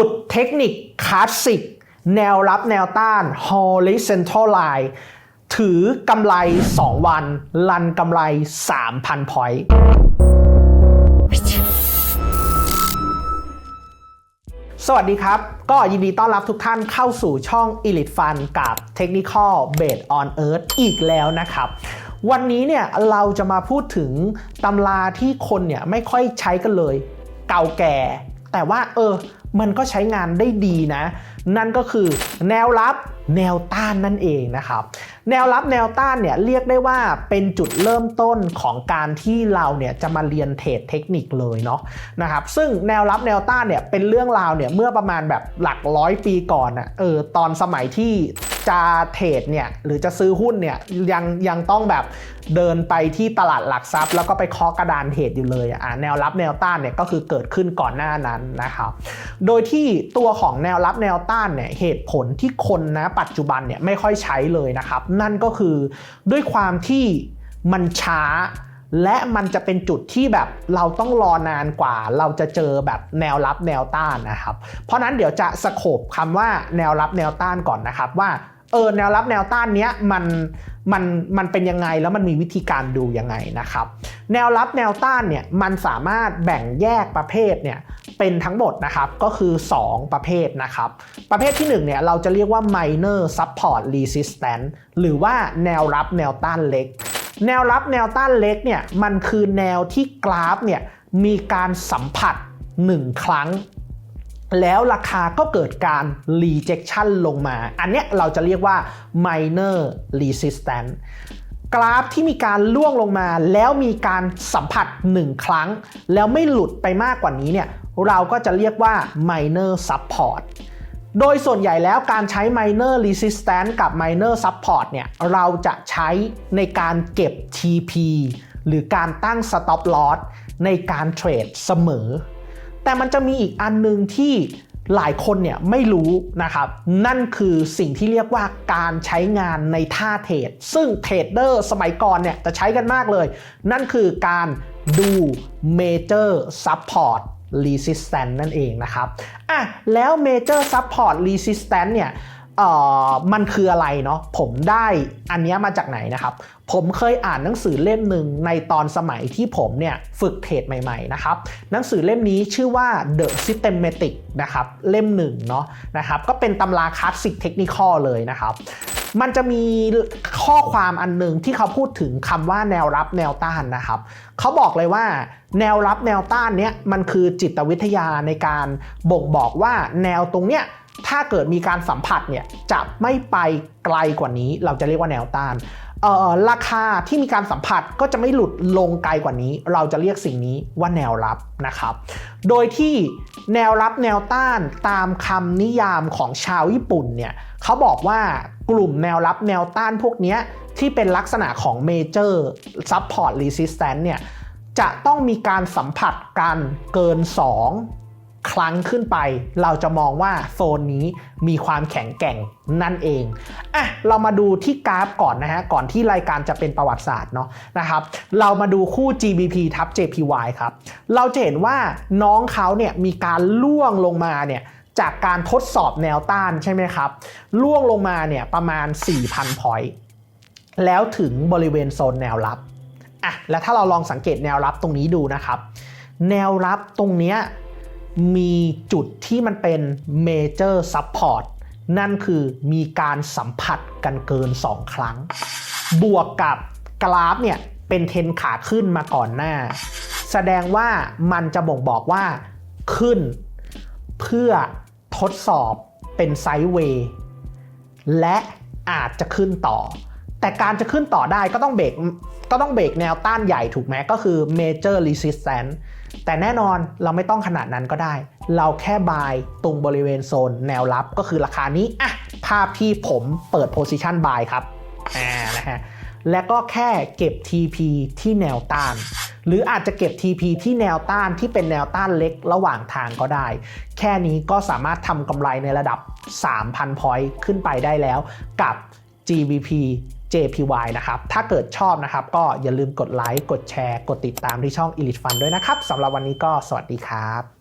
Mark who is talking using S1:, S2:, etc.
S1: ขุดเทคนิคคลาสสิก แนวรับแนวต้าน horizontal line ถือกำไร 2 วัน ลันกำไร 3,000 point สวัสดีครับ ก็ยินดีต้อนรับทุกท่านเข้าสู่ช่อง Elite Fund กับ Technical Based on Earth อีกแล้วนะครับ วันนี้เนี่ยเราจะมาพูดถึงตำราที่คนเนี่ยไม่ค่อยใช้กันเลย เก่าแก่ แต่ว่าเออ มันก็ใช้งานได้ดีนะ นั่นก็คือแนวรับแนวต้านนั่นเองนะครับ แนวรับแนวต้านเนี่ยเรียกได้ว่าเป็นจุดเริ่มต้นของการที่เราเนี่ยจะมาเรียนเทรดเทคนิคเลยเนาะนะครับซึ่งแนวรับแนวต้านเนี่ยเป็นเรื่องราวเนี่ยเมื่อประมาณแบบหลักร้อยปีก่อนอะเออตอนสมัยที่จะเทรดเนี่ยหรือจะซื้อหุ้นเนี่ยยังยังต้องแบบเดินไปที่ตลาดหลักทรัพย์ แล้วก็ไปเคาะกระดานเทรดอยู่เลยอะแนวรับแนวต้านเนี่ยก็คือเกิดขึ้นก่อนหน้านั้นนะครับโดยที่ตัวของแนวรับแนวต้านเนี่ยเหตุผลที่คนนะปัจจุบันเนี่ยไม่ค่อยใช้เลยนะครับนั่นก็คือด้วยความที่มันช้า และมันจะเป็นจุดที่แบบเราต้องรอนานกว่า เราจะเจอแบบแนวรับแนวต้านนะครับ เพราะนั้นเดี๋ยวจะสโคบคำว่าแนวรับแนวต้านก่อนนะครับว่าเออแนวรับแนวต้านเนี้ยมันมันมันเป็นยังไงแล้วมันมีวิธีการดูยังไงนะครับ แนวรับแนวต้านเนี่ยมันสามารถแบ่งแยกประเภทเนี่ย เป็นทั้งหมดนะครับก็คือ 2 ประเภทนะครับ ประเภทที่1เนี่ยเราจะเรียกว่า minor support resistance หรือว่าแนวรับแนวต้านเล็ก แนวรับแนวต้านเล็กเนี่ยมันคือแนวที่กราฟเนี่ยมีการสัมผัส 1 ครั้ง แล้วราคาก็เกิดการ rejection ลงมา อันเนี้ยเราจะเรียกว่า minor resistance กราฟที่มีการล่วงลงมาแล้วมีการสัมผัส 1 ครั้ง แล้วไม่หลุดไปมากกว่านี้เนี่ย เราก็จะเรียกว่า minor support โดยส่วนใหญ่แล้วการใช้ minor resistance กับ minor support เนี่ย เราจะใช้ในการเก็บ TP หรือการตั้ง stop loss ในการเทรดเสมอ แต่มันจะมีอีกอันนึงที่หลายคนเนี่ยไม่รู้นะครับ นั่นคือสิ่งที่เรียกว่าการใช้งานในท่าเทรด ซึ่งเทรดเดอร์สมัยก่อนเนี่ยจะใช้กันมากเลย นั่นคือการดู major support resistance นั่นเองนะครับอะแล้ว major support resistance เนี่ยเอ่อมันคืออะไรเนาะผมได้อันนี้มาจากไหนนะครับ ผมเคยอ่านหนังสือเล่มหนึ่งในตอนสมัยที่ผมเนี่ยฝึกเทรดใหม่ๆนะครับหนังสือเล่มนี้ชื่อว่า The Systematic นะครับเล่มหนึ่งเนาะนะครับก็เป็นตำราคลาสสิกเทคนิคอลเลยนะครับ มันจะมีข้อความอันหนึ่งที่เขาพูดถึงคำว่าแนวรับแนวต้านนะครับ เขาบอกเลยว่า แนวรับแนวต้านเนี้ยมันคือจิตวิทยาในการบ่งบอกว่าแนวตรงเนี้ยถ้าเกิดมีการสัมผัสเนี่ยจะไม่ไปไกลกว่านี้ เราจะเรียกว่าแนวต้าน ราคาที่มีการสัมผัสก็จะไม่หลุดลงไกลกว่านี้ เราจะเรียกสิ่งนี้ว่าแนวรับนะครับ โดยที่แนวรับแนวต้านตามคำนิยามของชาวญี่ปุ่นเนี่ยเขาบอกว่ากลุ่มแนวรับแนวต้านพวกนี้ที่เป็นลักษณะของ Major Support Resistance เนี่ยจะต้องมีการสัมผัสกันเกิน 2 ครั้งขึ้นไป เราจะมองว่าโซนนี้มีความแข็งแกร่งนั่นเองอะเรามาดูที่กราฟก่อนนะฮะก่อนที่รายการจะเป็นประวัติศาสตร์เนาะนะครับ เรามาดูคู่ GBP ทับ JPY ครับ เราจะเห็นว่าน้องเขาเนี่ยมีการล่วงลงมาเนี่ยจากการทดสอบแนวต้านใช่ไหมครับล่วงลงมาเนี่ยประมาณ 4,000 พอยต์แล้วถึงบริเวณโซนแนวรับอะแล้วถ้าเราลองสังเกตแนวรับตรงนี้ดูนะครับ แนวรับตรงเนี้ย มีจุดที่มันเป็น major support นั่นคือมีการสัมผัสกันเกิน 2 ครั้ง บวกกับกราฟเนี่ยเป็นเทนขาขึ้นมาก่อนหน้า แสดงว่ามันจะบ่งบอกว่าขึ้น เพื่อทดสอบเป็นไซด์เวย์และอาจจะขึ้นต่อ แต่การจะขึ้นต่อได้ก็ต้องเบรกก็ต้องเบรกแนวต้านใหญ่ถูกไหมก็คือ major resistance แต่แน่นอนเราไม่ต้องขนาดนั้นก็ได้ เราแค่บายตรงบริเวณโซนแนวรับก็คือราคานี้อะภาพที่ผมเปิด position buy ครับอ่านะฮะและก็แค่เก็บ TP ที่แนวต้าน หรืออาจจะเก็บ TP ที่แนวต้านที่เป็นแนวต้านเล็กระหว่างทางก็ได้ แค่นี้ก็สามารถทำกำไรในระดับ 3,000 point ขึ้นไปได้แล้วกับ GBP JPY นะครับ ถ้าเกิดชอบนะครับ ก็อย่าลืมกดไลค์ กดแชร์ กดติดตามที่ช่อง Elite Fund ด้วยนะครับสำหรับวันนี้ก็สวัสดีครับ